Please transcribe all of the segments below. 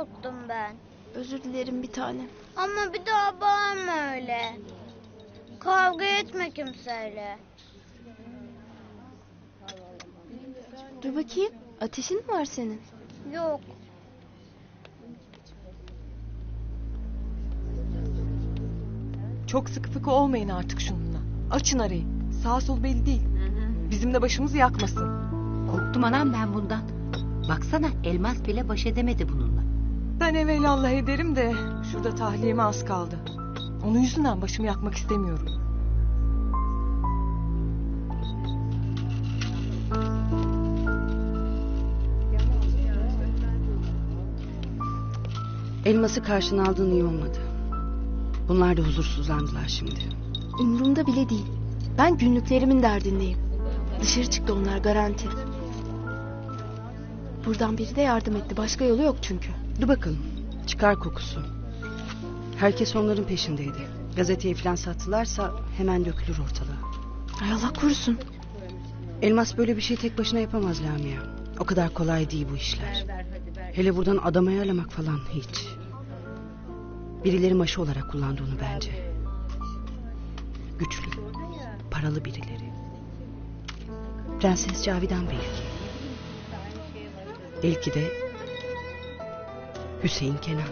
korktum ben. Özür dilerim bir tane. Ama bir daha bağırma öyle. Kavga etme kimseyle. Dur bakayım. Ateşin mi var senin? Yok. Çok sıkı fıkı olmayın artık şununla. Açın arayı. Sağ sol belli değil. Bizim de başımızı yakmasın. Korktum anam ben bundan. Baksana elmas bile baş edemedi bununla. Ben evvelallah ederim de şurada tahliyeme az kaldı. Onun yüzünden başımı yakmak istemiyorum. Elması karşına aldığın iyi olmadı. Bunlar da huzursuzlandılar şimdi. Umurumda bile değil. Ben günlüklerimin derdindeyim. Dışarı çıktı onlar garanti. Buradan biri de yardım etti. Başka yolu yok çünkü. Dur bakalım. Çıkar kokusu. Herkes onların peşindeydi. Gazeteyi falan sattılarsa hemen dökülür ortalığa. Ay Allah korusun. Elmas böyle bir şey tek başına yapamaz Lamia. O kadar kolay değil bu işler. Hele buradan adam ayarlamak falan hiç. Birileri maşı olarak kullandı onu bence. Güçlü, paralı birileri. Prenses Cavidan belki. Belki de Hüseyin Kenan.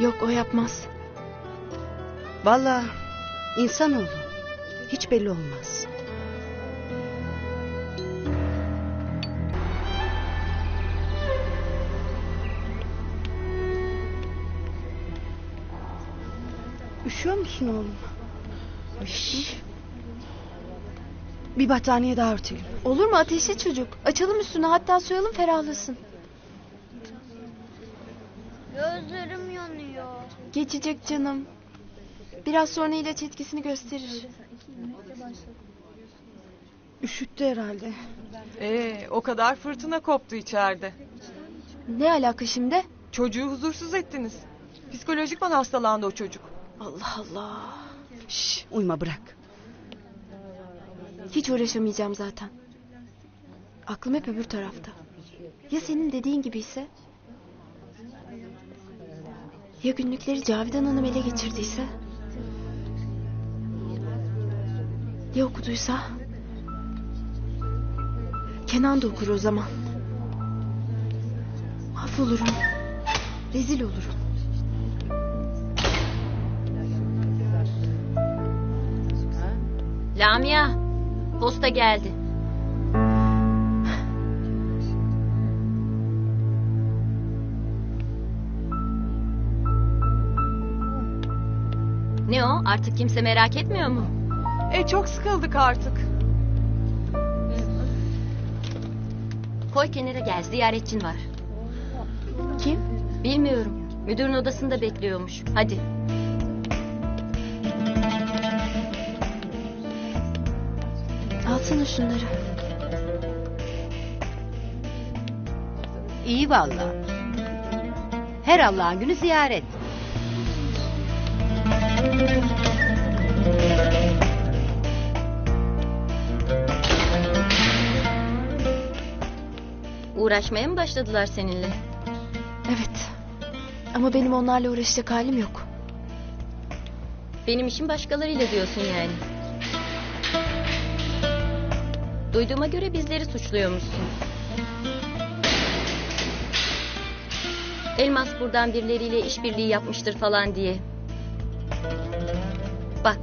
Yok o yapmaz. Vallahi insanoğlu hiç belli olmaz. Üşüyor musun oğlum? Üş. Bir battaniye daha örtelim. Olur mu ateşli çocuk? Açalım üstüne hatta soyalım ferahlasın. Gözlerim yanıyor. Geçecek canım. Biraz sonra ilaç etkisini gösterir. Üşüttü herhalde. Ee, o kadar fırtına koptu içeride. Ne alaka şimdi? Çocuğu huzursuz ettiniz. Psikolojikman hastalandı o çocuk. Allah Allah. Şş, uyma bırak. Hiç uğraşamayacağım zaten. Aklım hep öbür tarafta. Ya senin dediğin gibi ise? Ya günlükleri Cavidan Hanım ele geçirdiyse? Ya okuduysa? Kenan da okur o zaman. Mahvolurum. Rezil olurum. Lamia posta geldi. Ne o artık kimse merak etmiyor mu? E çok sıkıldık artık. Koy kenara gel ziyaretçin var. Kim? Bilmiyorum müdürün odasında bekliyormuş. Hadi. Alsana şunları. İyi vallahi. Her Allah'ın günü ziyaret. Uğraşmaya mı başladılar seninle? Evet. Ama benim onlarla uğraşacak halim yok. Benim işim başkalarıyla diyorsun yani. Duyduğuma göre bizleri suçluyormuşsun. Elmas buradan birileriyle işbirliği yapmıştır falan diye. Bak,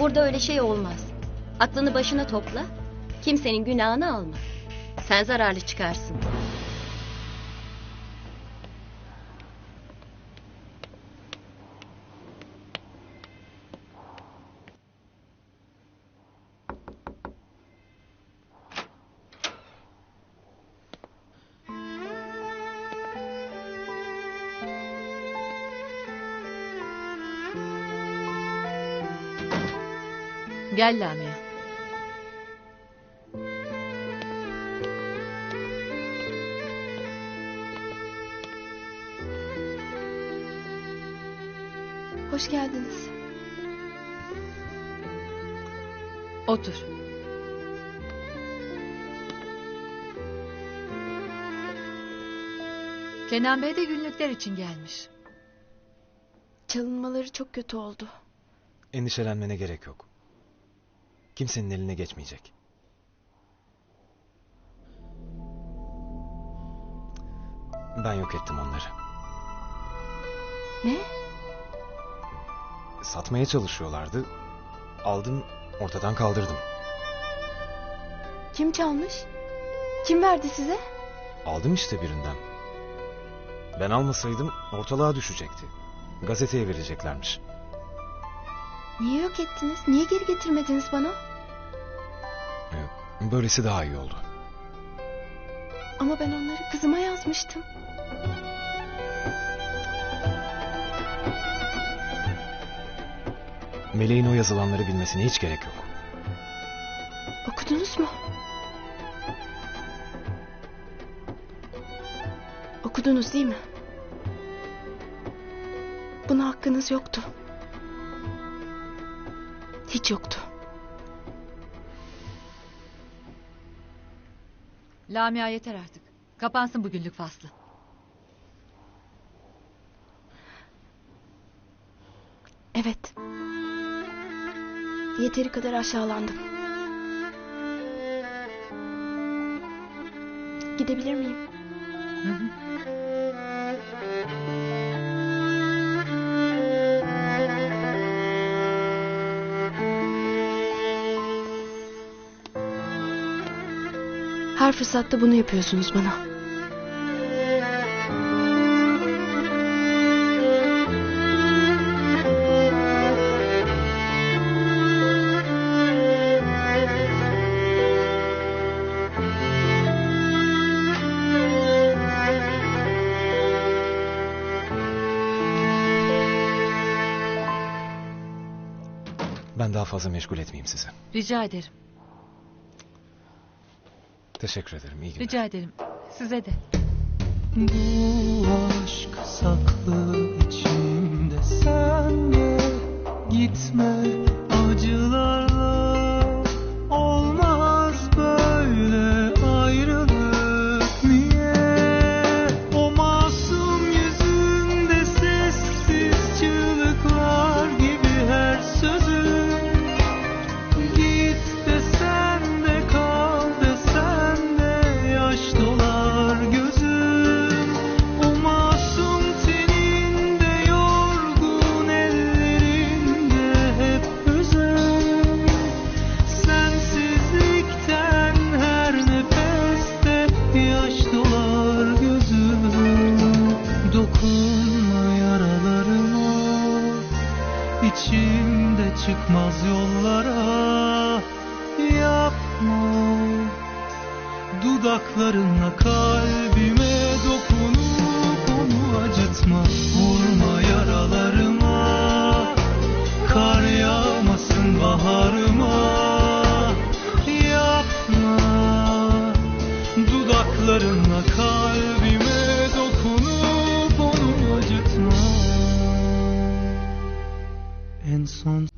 burada öyle şey olmaz. Aklını başına topla, kimsenin günahını alma. Sen zararlı çıkarsın. Gel Lamia. Hoş geldiniz. Otur. Kenan Bey de günlükler için gelmiş. Çalınmaları çok kötü oldu. Endişelenmene gerek yok. Kimsenin eline geçmeyecek. Ben yok ettim onları. Ne? Satmaya çalışıyorlardı. Aldım, ortadan kaldırdım. Kim çalmış? Kim verdi size? Aldım işte birinden. Ben almasaydım ortalığa düşecekti. Gazeteye vereceklermiş. Niye yok ettiniz? Niye geri getirmediniz bana? Ee, Böylesi daha iyi oldu. Ama ben onları kızıma yazmıştım. Meleğin o yazılanları bilmesine hiç gerek yok. Okudunuz mu? Okudunuz değil mi? Buna hakkınız yoktu. Hiç yoktu. Lamia yeter artık. Kapansın bu günlük faslı. Evet. Yeteri kadar aşağılandım. Gidebilir miyim? Hı hı. Her fırsatta bunu yapıyorsunuz bana. Ben daha fazla meşgul etmeyeyim sizi. Rica ederim. Teşekkür ederim. İyi günler. Rica ederim. Size de. Bu aşk saklı içimde sen de gitme acılarla yaş dolar gözüm Dokunma yaralarıma. İçimde çıkmaz yollara. Yapma. Dudaklarınla kalbime dokunup phone